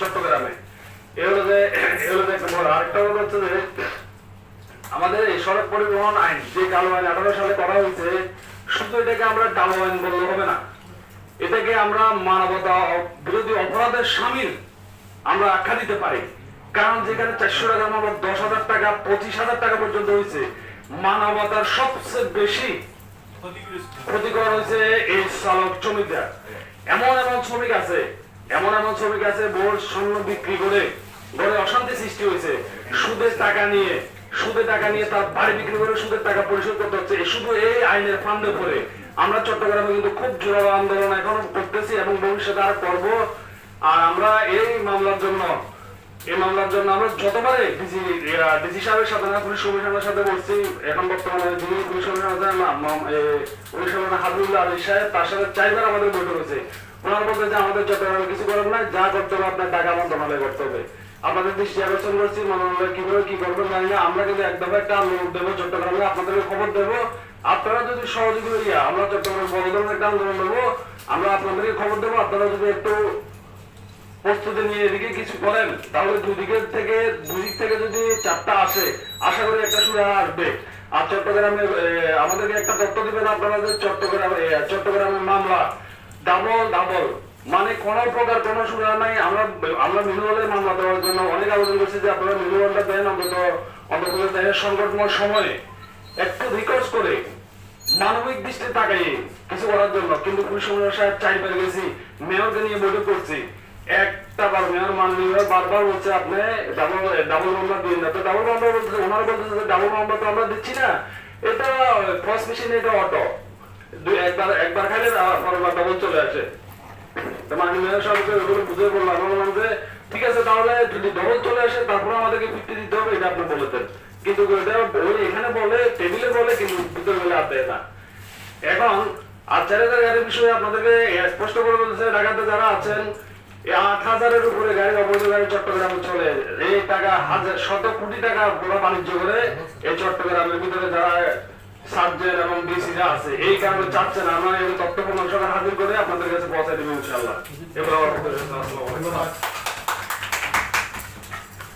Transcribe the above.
চট্টগ্রামে। আমাদের এই সড়ক পরিবহন আইন, যে কালো আইন আঠারো সালে করা হয়েছে, শুধু এটাকে আমরা কালো আইন বললে হবে না। এটাকে আমরা মানবতা বিরোধী অপরাধের সামিল আমরা আখ্যা দিতে পারি। কারণ যেখানে চারশো টাকা মামলা, দশ হাজার টাকা, পঁচিশ হাজার টাকা পর্যন্ত হয়েছে, মানবতার সবচেয়ে বেশি ক্ষতিকর হয়েছে এই চালক শ্রমিকরা। এমন এমন শ্রমিক আছে এমন এমন শ্রমিক আছে, বোর স্বর্ণ বিক্রি করে ঘরে অশান্তি সৃষ্টি হয়েছে। সুদের টাকা নিয়ে, সুদের টাকা নিয়ে তার বাড়ি বিক্রি করে সুদের টাকা পরিশোধ করতে হচ্ছে। শুধু এই আইনের ফান্ডে পড়ে আমরা চট্টগ্রামে কিন্তু খুব জোরালো আন্দোলন এখন করতেছি এবং ভবিষ্যতে আর করব। আর আমরা এই মামলার জন্য এই মামলার জন্য আমরা যতবারে ডিজি সাহেবের সাথে না, পুলিশ কমিশনারের সাথে বলছি এখন বর্তমানে যিনি police commissioner commissioner Habibullah Ali সাহেব তার সাথে চারবার আমাদের বৈঠক হয়েছে। ওনার বলতে যে আমাদের চট্টগ্রামে কিছু করার নাই, যা করতে হবে আপনার টাকা মন্ত্রণালয় করতে হবে। আপনাদের দৃষ্টি আকর্ষণ করছি, মন্ত্রণালয় কীভাবে কি করবেন জানি না। আমরা কিন্তু এক দফা একটা আন্দোলন দেবো চট্টগ্রামে আপনাদেরকে খবর দেবো। আপনারা যদি সহযোগী হইয়া আমরা চট্টগ্রামে বড় ধরনের একটা আন্দোলন দেবো আমরা আপনাদেরকে খবর দেবো। আপনারা যদি একটু প্রস্তুতি নিয়ে এদিকে কিছু করেন, তাহলে দুদিকের থেকে, দুদিক থেকে যদি চারটা আসে, আশা করি একটা সুরা আসবে। আর চট্টগ্রামে আমাদেরকে একটা তথ্য দিবেন আপনারা যে চট্টগ্রামে চট্টগ্রামের মামলা। Double double. মানে কোন প্রকার কোন সুরা নাই। আমরা আমরা মিনুয়ালের মামলা দেওয়ার জন্য অনেক আবেদন করছি যে আপনারা মিনুয়ালটা দেন, অন্তত অন্তত দেশের সংকটময় সময়ে। একটু রিকোয়েস্ট করে মানবিক দৃষ্টি তাকাই কিছু করার জন্য। কিন্তু পুলিশ সাহেব চাইবার গেছি। মেয়রকে নিয়ে বৈঠক করছি। একটা বার মেয়র বারবার বলছে আপনি ডাবল দিন না। তো ডাবল বলছে ওনারা ডাবল তো আমরা দিচ্ছি না। এটা ফার্স্ট মেশিন এটা অটো দুই, একবার একবার পরবার ডাবল চলে আসে। মেয়র সাহেবকে ওগুলো বুঝে বললাম। আমরা বললাম যে, ঠিক আছে, তাহলে যদি ডবল চলে আসে, তারপরে আমাদেরকে ফিফটি দিতে হবে, এটা আপনি বলেছেন কিন্তু এখানে বলে টেবিলে বলে, কিন্তু ভিতরে বলে আর দেয় না। এখন গাড়ির বিষয়ে আপনাদেরকে স্পষ্ট করে বলতেছে, ঢাকাতে যারা আছেন আট হাজারের উপরে গাড়ি অবৈধ গাড়ি চট্টগ্রামে চলে। এই টাকা হাজার, শত কোটি টাকা পুরো বাণিজ্য করে এই চট্টগ্রামের ভিতরে যারা সার্জেন এবং ডিসিরা আমরা এই তথ্য প্রমাণ সরকার হাজির করে আপনাদের কাছে পৌঁছে দেবো ইনশাল্লাহ এবার আমার